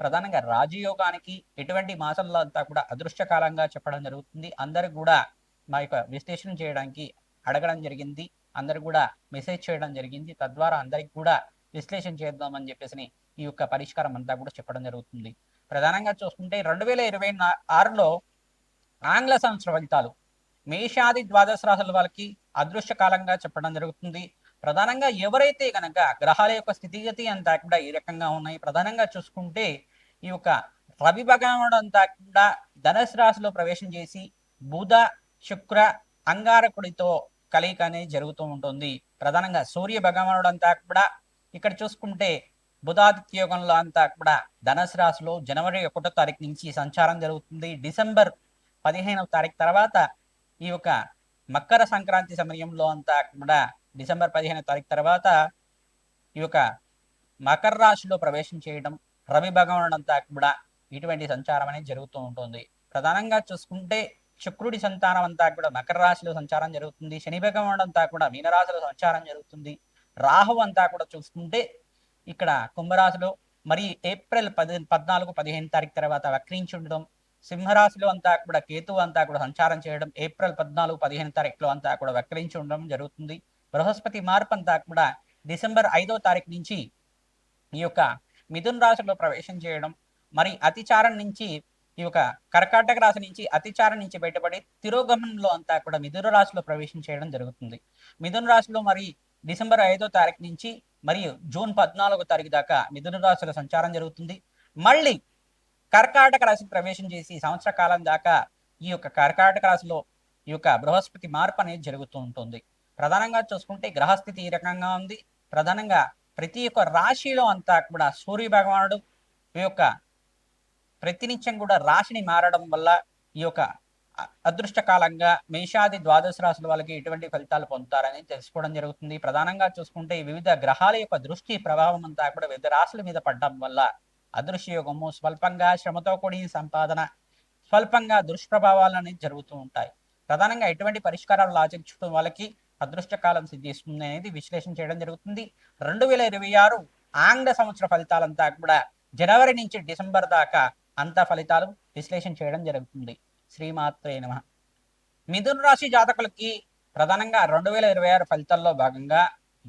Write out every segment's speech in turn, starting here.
ప్రధానంగా రాజయోగానికి ఎటువంటి మాసంలో అంతా కూడా అదృష్టకాలంగా చెప్పడం జరుగుతుంది. అందరు కూడా మా యొక్క విశ్లేషణ చేయడానికి అడగడం జరిగింది. అందరు కూడా మెసేజ్ చేయడం జరిగింది. తద్వారా అందరికి కూడా విశ్లేషణ చేద్దామని చెప్పేసి ఈ యొక్క పరిష్కారం అంతా కూడా చెప్పడం జరుగుతుంది. ప్రధానంగా చూసుకుంటే రెండు వేల ఇరవై ఆరులో ఆంగ్ల సంవత్సర ఫలితాలు మేషాది ద్వాదశ రాశుల వాళ్ళకి అదృష్టకాలంగా చెప్పడం జరుగుతుంది. ప్రధానంగా ఎవరైతే కనుక గ్రహాల యొక్క స్థితిగతి అంతా కూడా ఈ రకంగా ఉన్నాయి ప్రధానంగా చూసుకుంటే ఈ యొక్క రవి భగవానుడు అంతా కూడా ధనుసు రాశిలో ప్రవేశం చేసి బుధ శుక్ర అంగారకుడితో కలయిక అనేది జరుగుతూ ఉంటుంది. ప్రధానంగా సూర్య భగవానుడు అంతా కూడా ఇక్కడ చూసుకుంటే బుధాదిత్య యోగంలో అంతా కూడా ధనుసు రాశిలో జనవరి ఒకటో తారీఖు నుంచి సంచారం జరుగుతుంది. డిసెంబర్ పదిహేనవ తారీఖు తర్వాత ఈ యొక్క మకర సంక్రాంతి సమయంలో అంతా కూడా డిసెంబర్ పదిహేను తారీఖు తర్వాత ఈ యొక్క మకర రాశిలో ప్రవేశం చేయడం రవి భగవాన్ అంతా కూడా ఇటువంటి సంచారం అనేది జరుగుతూ ఉంటుంది. ప్రధానంగా చూసుకుంటే శుక్రుడి సంతానం అంతా కూడా మకర రాశిలో సంచారం జరుగుతుంది. శని భగవానుడు అంతా కూడా మీనరాశిలో సంచారం జరుగుతుంది. రాహు అంతా కూడా చూసుకుంటే ఇక్కడ కుంభరాశిలో మరి ఏప్రిల్ పది పద్నాలుగు పదిహేను తారీఖు తర్వాత వక్రించి సింహరాశిలో అంతా కూడా కేతు అంతా కూడా సంచారం చేయడం ఏప్రిల్ పద్నాలుగు పదిహేను తారీఖులో అంతా కూడా వక్రించి ఉండడం జరుగుతుంది. బృహస్పతి మార్పు అంతా కూడా డిసెంబర్ ఐదో తారీఖు నుంచి ఈ యొక్క మిథున్ రాశిలో ప్రవేశం చేయడం మరి అతిచారం నుంచి ఈ యొక్క కర్కాటక రాశి నుంచి అతిచారం నుంచి బయటపడి తిరోగమనంలో అంతా కూడా మిథున రాశిలో ప్రవేశం చేయడం జరుగుతుంది. మిథున రాశిలో మరి డిసెంబర్ ఐదో తారీఖు నుంచి మరియు జూన్ పద్నాలుగో తారీఖు దాకా మిథున రాశిలో సంచారం జరుగుతుంది. మళ్ళీ కర్కాటక రాశి ప్రవేశం చేసి సంవత్సర కాలం దాకా ఈ యొక్క కర్కాటక రాశిలో ఈ యొక్క బృహస్పతి మార్పు అనేది జరుగుతూ ఉంటుంది. ప్రధానంగా చూసుకుంటే గ్రహస్థితి ఈ రకంగా ఉంది. ప్రధానంగా ప్రతి ఒక్క రాశిలో అంతా కూడా సూర్య భగవానుడు ఈ యొక్క ప్రతినిత్యం కూడా రాశిని మారడం వల్ల ఈ యొక్క అదృష్టకాలంగా మేషాది ద్వాదశ రాశుల వాళ్ళకి ఎటువంటి ఫలితాలు పొందుతారని తెలుసుకోవడం జరుగుతుంది. ప్రధానంగా చూసుకుంటే వివిధ గ్రహాల యొక్క దృష్టి ప్రభావం అంతా కూడా వివిధ రాశుల మీద పడడం వల్ల అదృశ్యయోగము స్వల్పంగా శ్రమతో కూడిన సంపాదన స్వల్పంగా దుష్ప్రభావాలు అనేది జరుగుతూ ఉంటాయి. ప్రధానంగా ఎటువంటి పరిష్కారాలు ఆచరించడం వాళ్ళకి అదృష్టకాలం సిద్ధిస్తుంది అనేది విశ్లేషణ చేయడం జరుగుతుంది. రెండు వేల ఇరవై ఆరు ఆంగ్ల సంవత్సర ఫలితాలంతా కూడా జనవరి నుంచి డిసెంబర్ దాకా అంత ఫలితాలు విశ్లేషణ చేయడం జరుగుతుంది. శ్రీమాత్రే నమ. మిథున రాశి జాతకులకి ప్రధానంగా రెండు వేల ఇరవై ఆరు ఫలితాల్లో భాగంగా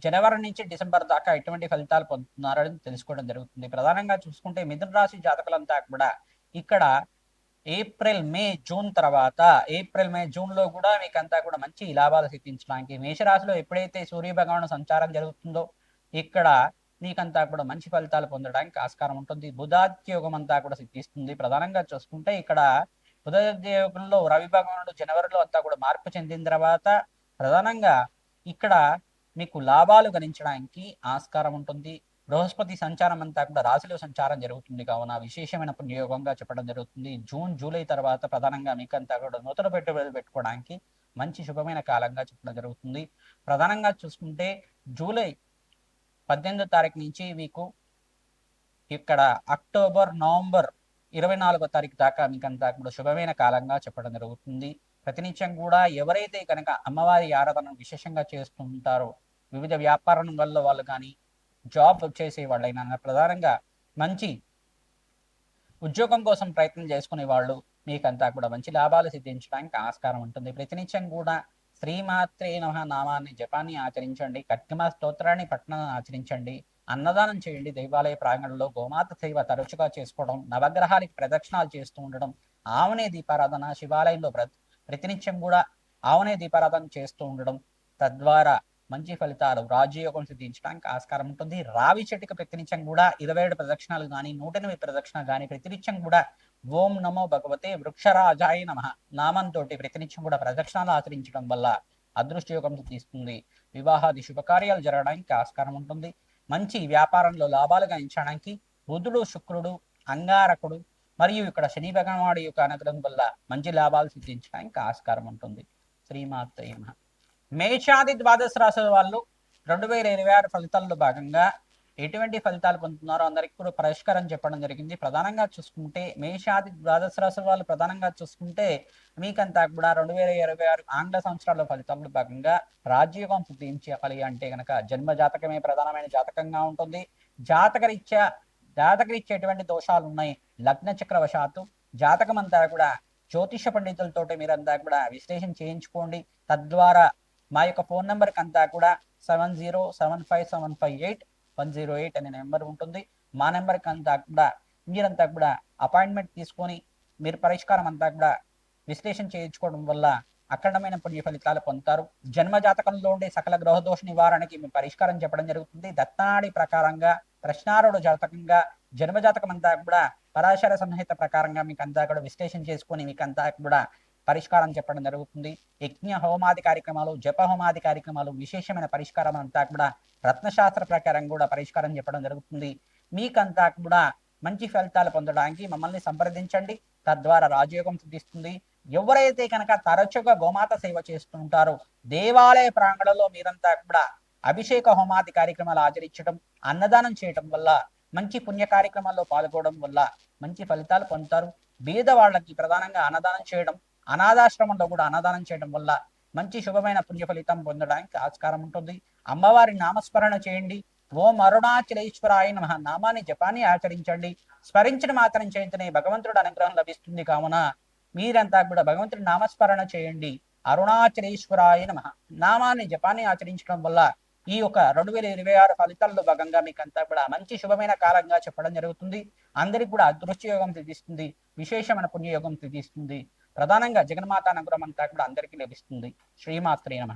జనవరి నుంచి డిసెంబర్ దాకా ఎటువంటి ఫలితాలు పొందుతున్నారని తెలుసుకోవడం జరుగుతుంది. ప్రధానంగా చూసుకుంటే మిథున రాశి జాతకులంతా కూడా ఇక్కడ ఏప్రిల్ మే జూన్ తర్వాత ఏప్రిల్ మే జూన్లో కూడా మీకు అంతా కూడా మంచి లాభాలు సిద్ధించడానికి మేషరాశిలో ఎప్పుడైతే సూర్య భగవాను సంచారం జరుగుతుందో ఇక్కడ మీకంతా కూడా మంచి ఫలితాలు పొందడానికి ఆస్కారం ఉంటుంది. బుధాద్యోగం అంతా కూడా సిద్ధిస్తుంది. ప్రధానంగా చూసుకుంటే ఇక్కడ బుధాద్యోగంలో రవి భగవానుడు జనవరిలో అంతా కూడా మార్పు చెందిన తర్వాత ప్రధానంగా ఇక్కడ మీకు లాభాలు గణించడానికి ఆస్కారం ఉంటుంది. బృహస్పతి సంచారం అంతా కూడా రాశిలో సంచారం జరుగుతుంది కావున విశేషమైన పుణ్యయోగంగా చెప్పడం జరుగుతుంది. జూన్ జూలై తర్వాత ప్రధానంగా మీకంతా కూడా నూతన పెట్టుబడులు పెట్టుకోవడానికి మంచి శుభమైన కాలంగా చెప్పడం జరుగుతుంది. ప్రధానంగా చూసుకుంటే జూలై పద్దెనిమిదో తారీఖు నుంచి మీకు ఇక్కడ అక్టోబర్ నవంబర్ ఇరవై నాలుగో తారీఖు దాకా మీకంతా కూడా శుభమైన కాలంగా చెప్పడం జరుగుతుంది. ప్రతినిత్యం కూడా ఎవరైతే కనుక అమ్మవారి ఆరాధనను విశేషంగా చేస్తూ ఉంటారో వివిధ వ్యాపారం వల్ల వాళ్ళు కానీ జాబ్ చేసే వాళ్ళైనా ప్రధానంగా మంచి ఉద్యోగం కోసం ప్రయత్నం చేసుకునే వాళ్ళు మీకంతా కూడా మంచి లాభాలు సిద్ధించడానికి ఆస్కారం ఉంటుంది. ప్రతినిత్యం కూడా శ్రీమాత్రే నమ నామాన్ని జపాన్ని ఆచరించండి కట్టిమ స్తోత్రాన్ని పట్టణాన్ని ఆచరించండి అన్నదానం చేయండి దేవాలయ ప్రాంగణంలో గోమాత సేవ తరచుగా చేసుకోవడం నవగ్రహాలకి ప్రదక్షిణాలు చేస్తూ ఉండడం ఆవనే దీపారాధన శివాలయంలో ప్ర- ప్రతినిత్యం కూడా ఆవనే దీపారాధన చేస్తూ ఉండడం తద్వారా మంచి ఫలితాలు రాజయోగం సిద్ధించడానికి ఆస్కారం ఉంటుంది. రావి చెట్టుకి ప్రతినిత్యం కూడా ఇరవై ఏడు ప్రదక్షిణాలు కానీ నూట ఎనిమిది ప్రదక్షిణాలు కానీ ప్రతినిత్యం కూడా ఓం నమో భగవతే వృక్షరాజాయ నమ నామంతో ప్రతినిత్యం కూడా ప్రదక్షిణాలు ఆచరించడం వల్ల అదృష్టయోగం సిద్ధిస్తుంది. వివాహాది శుభకార్యాలు జరగడానికి ఆస్కారం ఉంటుంది. మంచి వ్యాపారంలో లాభాలు గణించడానికి బుధుడు శుక్రుడు అంగారకుడు మరియు ఇక్కడ శని భగవానుడి యొక్క అనుగ్రహం వల్ల మంచి లాభాలు సిద్ధించడానికి ఆస్కారం ఉంటుంది. శ్రీమాత్రే మేషాది ద్వాదశ రాశుల వాళ్ళు రెండు వేల ఇరవై ఆరు ఫలితాల్లో భాగంగా ఎటువంటి ఫలితాలు పొందుతున్నారో అందరికి కూడా పరిష్కారం చెప్పడం జరిగింది. ప్రధానంగా చూసుకుంటే మేషాది ద్వాదశ రాశుల వాళ్ళు ప్రధానంగా చూసుకుంటే మీకంతా కూడా రెండు వేల ఇరవై ఆరు ఆంగ్ల సంవత్సరాల ఫలితాల్లో భాగంగా రాజ్యోగం సిద్ధించాలి అంటే కనుక జన్మ జాతకమే ప్రధానమైన జాతకంగా ఉంటుంది. జాతకరీత్యా జాతకరీత్యా ఎటువంటి దోషాలు ఉన్నాయి? లగ్న చక్రవశాత్తు జాతకం అంతా కూడా జ్యోతిష పండితులతోటి మీరంతా కూడా విశ్లేషణ చేయించుకోండి. తద్వారా మా యొక్క ఫోన్ నెంబర్కి అంతా కూడా seven zero seven five seven five eight one zero eight అనే నెంబర్ ఉంటుంది. మా నెంబర్కి అంతా కూడా మీరంతా కూడా అపాయింట్మెంట్ తీసుకొని మీరు పరిష్కారం అంతా కూడా విశ్లేషణ చేయించుకోవడం వల్ల అఖండమైన పుణ్య ఫలితాలు పొందుతారు. జన్మ జాతకంలో ఉండే సకల గ్రహదోష నివారణకి మేము పరిష్కారం చెప్పడం జరుగుతుంది. దత్తాడి ప్రకారంగా ప్రశ్నారుడు జాతకంగా జన్మజాతకం అంతా కూడా పరాశర సంహిత ప్రకారంగా మీకు అంతా కూడా విశ్లేషణ చేసుకొని మీకు అంతా కూడా పరిష్కారం చెప్పడం జరుగుతుంది. యజ్ఞ హోమాది కార్యక్రమాలు జప హోమాది కార్యక్రమాలు విశేషమైన పరిష్కారం అంతా కూడా రత్నశాస్త్ర ప్రకారం కూడా పరిష్కారం చెప్పడం జరుగుతుంది. మీకంతా కూడా మంచి ఫలితాలు పొందడానికి మమ్మల్ని సంప్రదించండి. తద్వారా రాజయోగం సిద్ధిస్తుంది. ఎవరైతే కనుక తరచుగా గోమాత సేవ చేస్తుంటారో దేవాలయ ప్రాంగణంలో మీరంతా కూడా అభిషేక హోమాది కార్యక్రమాలు ఆచరించడం అన్నదానం చేయటం వల్ల మంచి పుణ్య కార్యక్రమాల్లో పాల్గొనడం వల్ల మంచి ఫలితాలు పొందుతారు. బీద వాళ్ళకి ప్రధానంగా అన్నదానం చేయడం అనాథాశ్రమంలో కూడా అన్నదానం చేయడం వల్ల మంచి శుభమైన పుణ్య ఫలితం పొందడానికి ఆస్కారం ఉంటుంది. అమ్మవారి నామస్మరణ చేయండి. ఓం అరుణాచలేశ్వరాయ నమ. నామాన్ని జపాన్ని ఆచరించండి. స్మరించిన మాత్రం చేతనే భగవంతుడు అనుగ్రహం లభిస్తుంది కావున మీరంతా కూడా భగవంతుడి నామస్మరణ చేయండి. అరుణాచలేశ్వరాయ నమ. నామాన్ని జపాన్ని ఆచరించడం వల్ల ఈ యొక్క రెండు వేల ఇరవై ఆరు ఫలితాల్లో భాగంగా మీకు అంతా కూడా మంచి శుభమైన కాలంగా చెప్పడం జరుగుతుంది. అందరికి కూడా అదృష్టయోగం యోగం విశేషమైన పుణ్యయోగం సిద్ధిస్తుంది ప్రధానంగా జగన్మాత అనుగ్రహం అంతా కూడా అందరికీ లభిస్తుంది. శ్రీమాత్రే నమ.